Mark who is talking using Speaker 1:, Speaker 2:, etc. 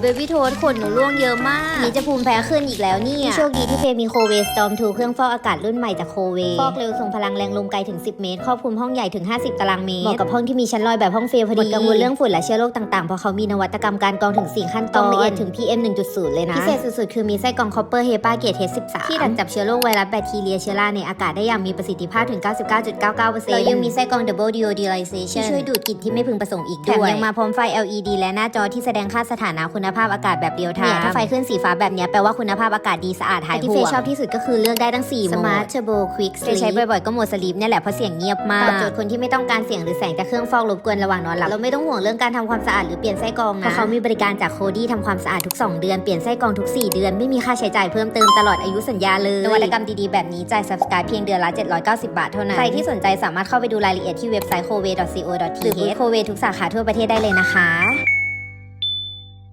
Speaker 1: เบบี้โทสขนหนูร่วงเยอะมาก นี่จะภูมิแพ้ขึ้นอีกแล้วเนี่ย โชคดีที่เฟย์มีโคเวสตอม2เครื่องฟอกอากาศรุ่นใหม่จากโคเว ฟอกเร็วส่งพลังแรงลมไกลถึง 10 เมตร ครอบคลุมห้องใหญ่ถึง 50 ตารางเมตร เหมาะกับห้องที่มีชั้นลอยแบบห้องเฟย์พอดีหมดกังวลเรื่องฝุ่นและเชื้อโรคต่างๆ เพราะเขามีนวัตกรรมการกรองถึง 4 ขั้นตอนละเอียดถึง PM 1.0 เลยนะ พิเศษสุดๆ คือมีไส้กรองคอปเปอร์เฮปาเกตเทส13ที่ดักจับเชื้อโรคไวรัสแบคทีเรียเชื้อราในอากาศได้อย่างมีประสิทธิภาพถึง 99.99%แล้วยังมีไส้กรอง double deodorization ที่ช่วยดูดกลิ่นที่ไม่พึงประสงค์อีกด้วยแถมยังมาพร้อมไฟ LED และหน้าจอที่แสดงค่าสถานะคุณภาพอากาศแบบเรียลไทม์เนี่ยถ้าไฟขึ้นสีฟ้าแบบเนี้ยแปลว่าคุณภาพอากาศดีสะอาดหายห่วงที่เฟย์ชอบที่สุดก็คือเลือกได้ทั้ง4โหมด Smart Turbo Quick Sleep ใช้บ่อยๆก็โหมดสลีปเนี่ยแหละเพราะเสียงเงียบมากตอบโจทย์คนที่ไม่ต้องการเสียงหรือแสงจากเครื่องฟอกรบกวนระหว่างนอนหลับเราไม่ต้องห่วงเรื่องการทำความสะอาดหรือเปลี่ยนไส้กรองนะเพราะเขามีบริการจากโคดี้ทำความสะอาดทุก 2 เดือนเปลี่ยนไส้กรองทุก 4 เดือนไม่มีค่าใช้จ่ายเพิ่มเติมตลอดอายุสัญญาเลยนวัตกรรมดีๆแบบนี้จ่าย subscribe เพียงเดือนละ 790 บาทเท่านั้นใครที่สนใจสามารถเข้าไปดูรายละเอียดที่เว็บไซต์ c o v e c o t h หรือบูธโคเวทุกสาขาทั่วประเทศได้เลยนะคะ